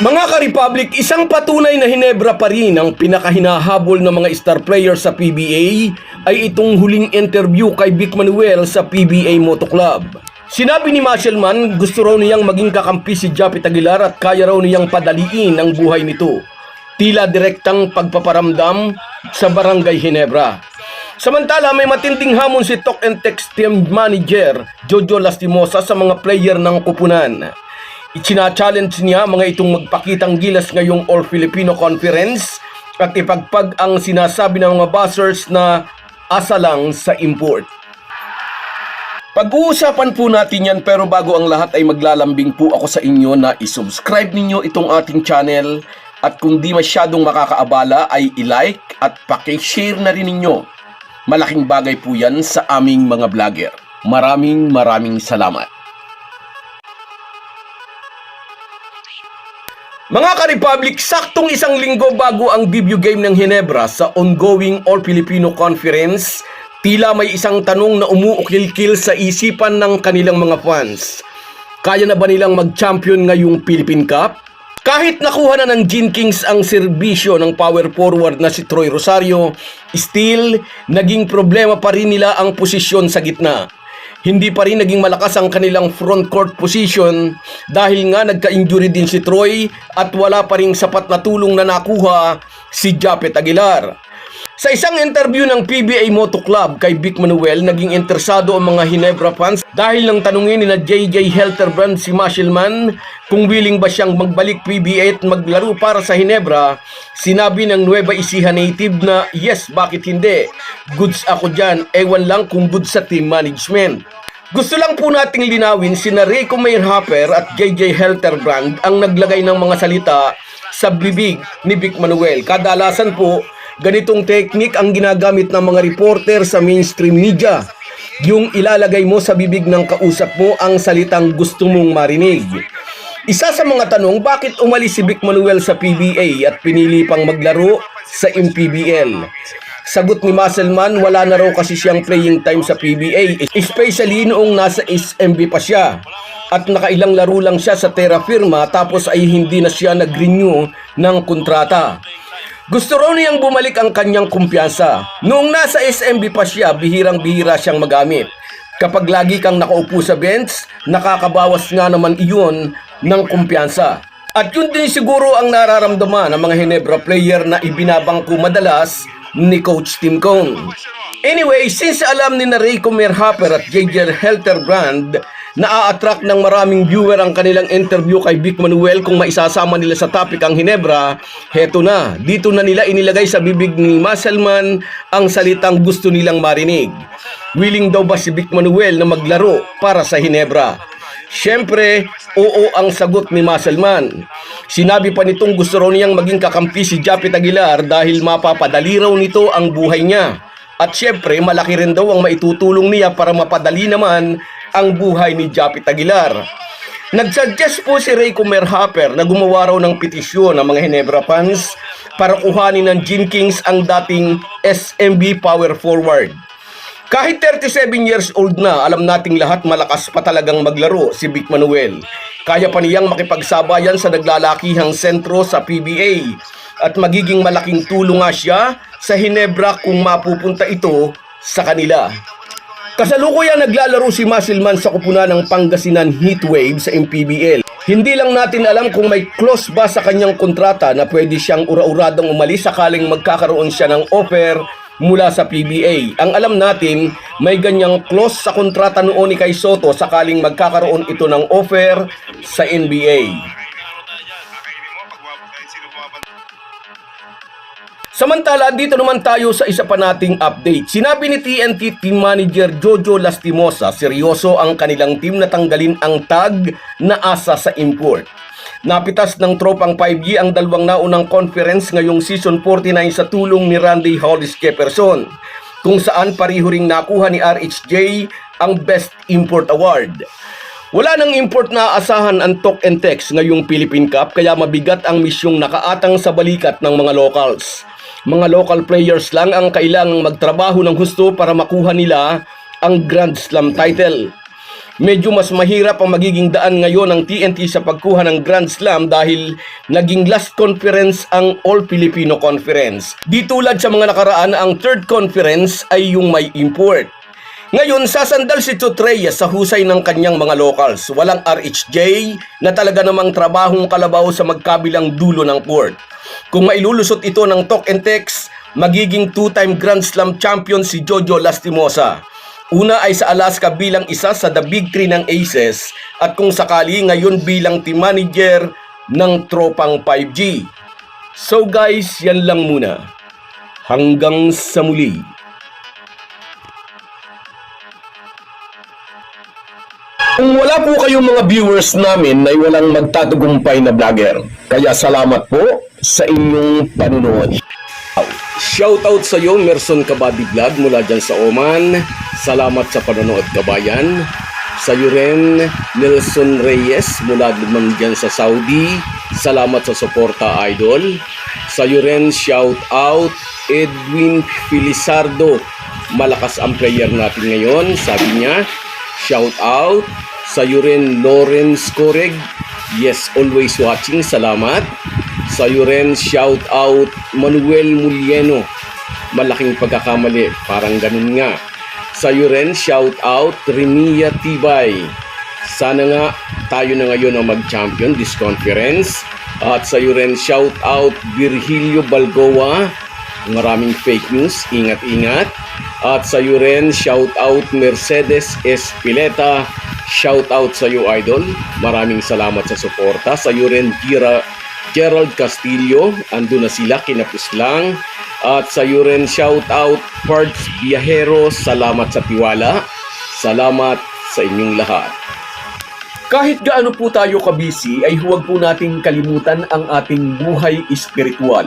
Mga ka-Republic, isang patunay na Hinebra pa rin ang pinakahinahabol ng mga star players sa PBA ay itong huling interview kay Vic Manuel sa PBA Moto Club. Sinabi ni Muscleman gusto raw niyang maging kakampi si Japit Aguilar at kaya raw niyang padaliin ang buhay nito. Tila direktang pagpaparamdam sa Barangay Hinebra. Samantala, may matinding hamon si Talk and Text Team Manager Jojo Lastimosa sa mga player ng kupunan. Ichina-challenge niya mga itong magpakitang gilas ngayong All Filipino Conference at ipagpag ang sinasabi ng mga buzzers na asa lang sa import. Pag-uusapan po natin yan pero bago ang lahat ay maglalambing po ako sa inyo na isubscribe ninyo itong ating channel at kung di masyadong makakaabala ay i-like at pakishare na rin ninyo. Malaking bagay po yan sa aming mga vlogger. Maraming maraming salamat. Mga ka-Republic, saktong isang linggo bago ang debut game ng Hinebra sa ongoing All-Filipino Conference, tila may isang tanong na umuukil-kil sa isipan ng kanilang mga fans. Kaya na ba nilang mag-champion ngayong Philippine Cup? Kahit nakuha na ng Gin Kings ang serbisyo ng power forward na si Troy Rosario, still naging problema pa rin nila ang posisyon sa gitna. Hindi pa rin naging malakas ang kanilang front court position dahil nga nagka-injury din si Troy at wala pa rin sapat na tulong na nakuha si Japet Aguilar. Sa isang interview ng PBA Moto Club kay Vic Manuel, naging interesado ang mga Hinebra fans dahil nang tanungin ni na JJ Helterbrand si Muscleman kung willing ba siyang magbalik PBA at maglaro para sa Hinebra, sinabi ng Nueva Ecija native na yes, bakit hindi? Goods ako dyan, ewan lang kung goods sa team management. Gusto lang po nating linawin sina Rico Mayerhopper at JJ Helterbrand ang naglagay ng mga salita sa bibig ni Vic Manuel. Kadalasan po, ganitong technique ang ginagamit ng mga reporter sa mainstream media. Yung ilalagay mo sa bibig ng kausap mo ang salitang gusto mong marinig. Isa sa mga tanong, bakit umalis si Vic Manuel sa PBA at pinili pang maglaro sa MPBL? Sagot ni Muscleman, wala na raw kasi siyang playing time sa PBA, especially noong nasa SMB pa siya. At nakailang laro lang siya sa Terra Firma tapos ay hindi na siya nag-renew ng kontrata. Gusto raw niyang bumalik ang kanyang kumpiyansa. Noong nasa SMB pa siya, bihirang-bihira siyang magamit. Kapag lagi kang nakaupo sa bench, nakakabawas nga naman iyon ng kumpiyansa. At yun din siguro ang nararamdaman ng mga Hinebra player na ibinabangko madalas ni Coach Tim Cone. Anyway, since alam ni na Rico Merhapper at JJ Helterbrand na a-attract ng maraming viewer ang kanilang interview kay Vic Manuel kung maisasama nila sa topic ang Hinebra, heto na, dito na nila inilagay sa bibig ni Muscleman ang salitang gusto nilang marinig. Willing daw ba si Vic Manuel na maglaro para sa Hinebra? Siyempre, oo ang sagot ni Muscleman. Sinabi pa nitong gusto raw niyang maging kakampi si Japit Aguilar dahil mapapadali raw nito ang buhay niya. At siyempre, malaki rin daw ang maitutulong niya para mapadali naman ang buhay ni Japit Aguilar. Nagsuggest po si Ray Merhapper na gumawa raw ng petisyon ng mga Hinebra fans para kuhanin ng Gin Kings ang dating SMB power forward. Kahit 37 years old na, alam nating lahat malakas pa talagang maglaro si Vic Manuel. Kaya pa niyang makipagsabayan sa naglalakihang sentro sa PBA at magiging malaking tulong nga siya sa Hinebra kung mapupunta ito sa kanila. Kasalukuyan naglalaro si Muscleman sa kupunan ng Pangasinan Heatwave sa MPBL. Hindi lang natin alam kung may clause ba sa kanyang kontrata na pwede siyang ura-uradong umalis sakaling magkakaroon siya ng offer mula sa PBA. Ang alam natin, may ganyang clause sa kontrata noon ni Kay Soto sakaling magkakaroon ito ng offer sa NBA. Samantala, dito naman tayo sa isa pa nating update. Sinabi ni TNT Team Manager Jojo Lastimosa, seryoso ang kanilang team na tanggalin ang tag na asa sa import. Napitas ng tropang 5G ang dalawang naunang conference ngayong season 49 sa tulong ni Randy Hollis Jefferson, kung saan pariho ring nakuha ni RHJ ang Best Import Award. Wala nang import na aasahan ang talk and text ngayong Philippine Cup kaya mabigat ang misyong nakaatang sa balikat ng mga locals. Mga local players lang ang kailangang magtrabaho ng husto para makuha nila ang Grand Slam title. Medyo mas mahirap ang magiging daan ngayon ng TNT sa pagkuha ng Grand Slam dahil naging last conference ang All Filipino Conference. Di tulad sa mga nakaraan, ang third conference ay yung may import. Ngayon, sasandal si Tutreya sa husay ng kanyang mga locals. Walang RHJ na talaga namang trabahong kalabaw sa magkabilang dulo ng port. Kung mailulusot ito ng talk and text, magiging two-time Grand Slam champion si Jojo Lastimosa. Una ay sa Alaska bilang isa sa the big three ng Aces at kung sakali ngayon bilang team manager ng tropang 5G. So guys, yan lang muna. Hanggang sa muli. Kung wala po kayong mga viewers namin ay walang magtatagumpay na vlogger. Kaya salamat po sa inyong panunood. Shoutout sa iyo, Merson Kabadi Vlog mula dyan sa Oman. Salamat sa panonood, kabayan. Sa iyo rin, Nelson Reyes mula naman dyan sa Saudi. Salamat sa suporta, idol. Sa iyo rin, shoutout Edwin Filizardo. Malakas ang player natin ngayon, sabi niya. Shoutout sa iyo rin, Lawrence Coreg. Yes, always watching. Salamat. Sa iyo rin, shout out Manuel Mulieno. Malaking pagkakamali, parang ganun nga. Sa iyo rin, shout out Remia Tibay. Sana nga tayo na ngayon ang mag-champion this conference. At sa iyo rin, shout out Virgilio Balgoa. Maraming fake news, ingat-ingat. At sa iyo rin, shout out Mercedes Espileta. Shout out sa iyo, idol. Maraming salamat sa suporta. Sa iyo rin, Gira Gerald Castillo, ando na sila, kinapos lang. At sa iyo rin, shout out Parts Biahero, salamat sa tiwala. Salamat sa inyong lahat. Kahit gaano po tayo kabisi, ay huwag po nating kalimutan ang ating buhay espiritual.